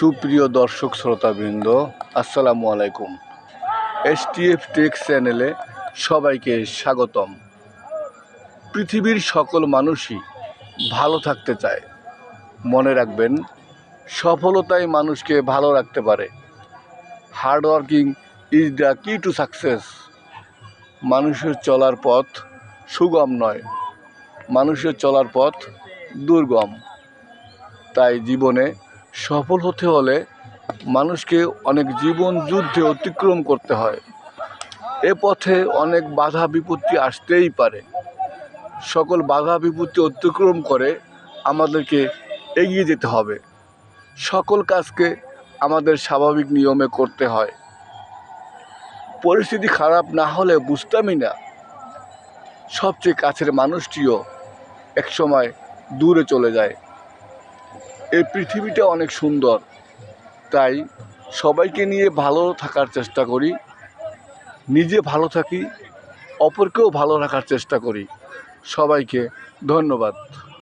সুপ্রিয় দর্শক শ্রোতাবৃন্দ, আসসালামু আলাইকুম। এসটিএফ টেক চ্যানেলে সবাইকে স্বাগতম। পৃথিবীর সকল মানুষই ভালো থাকতে চায়। মনে রাখবেন, সফলতাই মানুষকে ভালো রাখতে পারে। Hard working is the key to success মানুষের চলার পথ সুগম নয়। মানুষের চলার পথ দুর্গম। তাই জীবনে সফল হতে হলে মানুষকে অনেক জীবন যুদ্ধে অতিক্রম করতে হয়। এ পথে অনেক বাধা বিপত্তি আসতেই পারে। সকল বাধা বিপত্তি অতিক্রম করে আমাদেরকে এগিয়ে যেতে হবে। সকল কাজকে আমাদের স্বাভাবিক নিয়মে করতে হয়। পরিস্থিতি খারাপ না হলে বুঝতামই না। সবচেয়ে কাছের মানুষটিও একসময় দূরে চলে যায়। এই পৃথিবীটা অনেক সুন্দর। তাই সবাইকে নিয়ে ভালো থাকার চেষ্টা করি। নিজে ভালো থাকি, অপরকেও ভালো রাখার চেষ্টা করি। সবাইকে ধন্যবাদ।